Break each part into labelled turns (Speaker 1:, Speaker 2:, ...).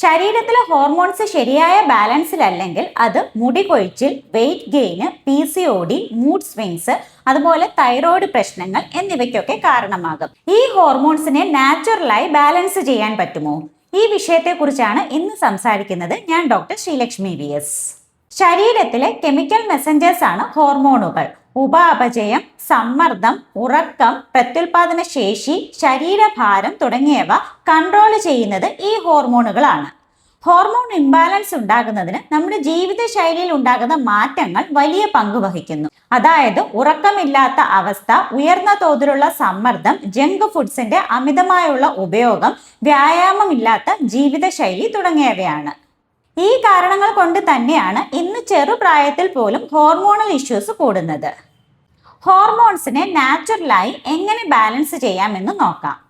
Speaker 1: ശരീരത്തിലെ ഹോർമോൺസ് ശരിയായ ബാലൻസിലല്ലെങ്കിൽ അത് മുടി കൊഴിച്ചിൽ weight gain P C O D mood swings അതുപോലെ തൈറോയ്ഡ് പ്രശ്നങ്ങൾ എന്നിവയ്ക്കൊക്കെ കാരണമാകും. ഈ ഹോർമോൺസിനെ നാച്ചുറലായി ബാലൻസ് ചെയ്യാൻ പറ്റുമോ? ഈ വിഷയത്തെക്കുറിച്ചാണ് ഇന്ന് സംസാരിക്കുന്നത് ഞാൻ ഡോക്ടർ ശ്രീലക്ഷ്മി വി എസ്. ശരീരത്തിലെ കെമിക്കൽ മെസ്സഞ്ചേഴ്സ് ആണ് ഹോർമോണുകൾ. ഉപാപചയം സമ്മർദ്ദം ഉറക്കം പ്രത്യുൽപാദന ശേഷി ശരീരഭാരം തുടങ്ങിയവ കൺട്രോൾ ചെയ്യുന്നത് ഈ ഹോർമോണുകളാണ്. ഹോർമോൺ ഇംബാലൻസ് ഉണ്ടാകുന്നതിന് നമ്മുടെ ജീവിതശൈലിയിൽ ഉണ്ടാകുന്ന മാറ്റങ്ങൾ വലിയ പങ്ക് വഹിക്കുന്നു. അതായത് ഉറക്കമില്ലാത്ത അവസ്ഥ ഉയർന്ന തോതിലുള്ള സമ്മർദ്ദം ജങ്ക് ഫുഡ്സിന്റെ അമിതമായുള്ള ഉപയോഗം വ്യായാമമില്ലാത്ത ജീവിതശൈലി തുടങ്ങിയവയാണ്. ഈ കാരണങ്ങൾ കൊണ്ട് തന്നെയാണ് ഇന്ന് ചെറുപ്രായത്തിൽ പോലും ഹോർമോണൽ ഇഷ്യൂസ് കൂടുന്നത്. ഹോർമോൺസിനെ നാച്ചുറലായി എങ്ങനെ ബാലൻസ് ചെയ്യാമെന്ന് നോക്കാം.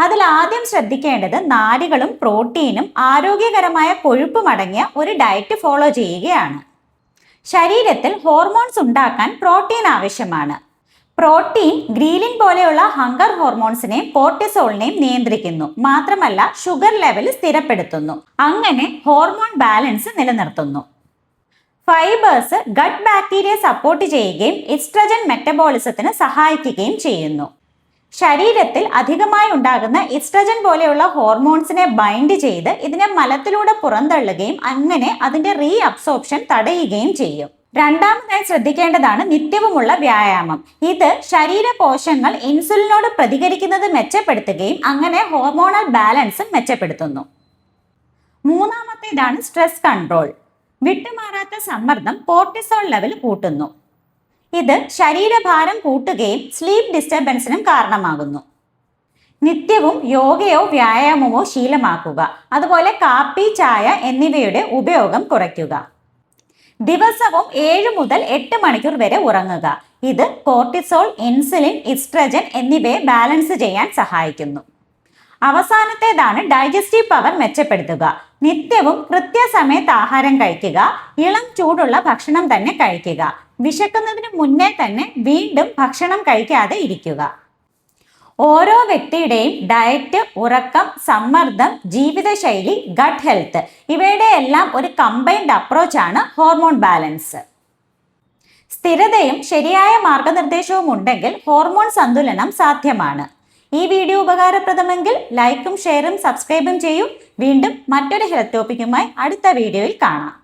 Speaker 1: അതിൽ ആദ്യം ശ്രദ്ധിക്കേണ്ടത് നാരുകളും പ്രോട്ടീനും ആരോഗ്യകരമായ കൊഴുപ്പും അടങ്ങിയ ഒരു ഡയറ്റ് ഫോളോ ചെയ്യുകയാണ്. ശരീരത്തിൽ ഹോർമോൺസ് ഉണ്ടാക്കാൻ പ്രോട്ടീൻ ആവശ്യമാണ്. പ്രോട്ടീൻ ഗ്രീലിൻ പോലെയുള്ള ഹങ്കർ ഹോർമോൺസിനെയും കോർട്ടിസോളിനെയും നിയന്ത്രിക്കുന്നു മാത്രമല്ല ഷുഗർ ലെവൽ സ്ഥിരപ്പെടുത്തുന്നു. അങ്ങനെ ഹോർമോൺ ബാലൻസ് നിലനിർത്തുന്നു. ഫൈബേഴ്സ് ഗട്ട് ബാക്ടീരിയ സപ്പോർട്ട് ചെയ്യുകയും എസ്ട്രജൻ മെറ്റബോളിസത്തിന് സഹായിക്കുകയും ചെയ്യുന്നു. ശരീരത്തിൽ അധികമായി ഉണ്ടാകുന്ന ഇസ്ട്രജൻ പോലെയുള്ള ഹോർമോൺസിനെ ബൈൻഡ് ചെയ്ത് ഇതിനെ മലത്തിലൂടെ പുറന്തള്ളുകയും അങ്ങനെ അതിന്റെ റീ അബ്സോർപ്ഷൻ തടയുകയും ചെയ്യും. രണ്ടാമതായി ശ്രദ്ധിക്കേണ്ടതാണ് നിത്യവുമുള്ള വ്യായാമം. ഇത് ശരീര കോശങ്ങൾ ഇൻസുലിനോട് പ്രതികരിക്കുന്നത് മെച്ചപ്പെടുത്തുകയും അങ്ങനെ ഹോർമോണൽ ബാലൻസും മെച്ചപ്പെടുത്തുന്നു. മൂന്നാമത്തേതാണ് സ്ട്രെസ് കൺട്രോൾ. വിട്ടുമാറാത്ത സമ്മർദ്ദം കോർട്ടിസോൾ ലെവൽ കൂട്ടുന്നു. ഇത് ശരീരഭാരം കൂട്ടുകയും സ്ലീപ്പ് ഡിസ്റ്റർബൻസിനും കാരണമാകുന്നു. നിത്യവും യോഗയോ വ്യായാമമോ ശീലമാക്കുക അതുപോലെ കാപ്പി ചായ എന്നിവയുടെ ഉപയോഗം കുറയ്ക്കുക. ദിവസവും ഏഴ് മുതൽ എട്ട് മണിക്കൂർ വരെ ഉറങ്ങുക. ഇത് കോർട്ടിസോൾ ഇൻസുലിൻ ഇസ്ട്രജൻ എന്നിവയെ ബാലൻസ് ചെയ്യാൻ സഹായിക്കുന്നു. അവസാനത്തേതാണ് ഡൈജസ്റ്റീവ് പവർ മെച്ചപ്പെടുത്തുക. നിത്യവും കൃത്യസമയത്ത് ആഹാരം കഴിക്കുക ഇളം ചൂടുള്ള ഭക്ഷണം തന്നെ കഴിക്കുക. വിശക്കുന്നതിന് മുന്നേ തന്നെ വീണ്ടും ഭക്ഷണം കഴിക്കാതെ ഇരിക്കുക. ഓരോ വ്യക്തിയുടെയും ഡയറ്റ് ഉറക്കം സമ്മർദ്ദം ജീവിതശൈലി ഗട്ട് ഹെൽത്ത് ഇവയുടെ എല്ലാം ഒരു കമ്പൈൻഡ് അപ്രോച്ചാണ് ഹോർമോൺ ബാലൻസ് സ്ഥിരതയും ശരിയായ മാർഗനിർദ്ദേശവും ഉണ്ടെങ്കിൽ ഹോർമോൺ സന്തുലനം സാധ്യമാണ്. ഈ വീഡിയോ ഉപകാരപ്രദമെങ്കിൽ ലൈക്കും ഷെയറും സബ്സ്ക്രൈബും ചെയ്യൂ. വീണ്ടും മറ്റൊരു ഹെൽത്ത് ടോപ്പിക്കുമായി അടുത്ത വീഡിയോയിൽ കാണാം.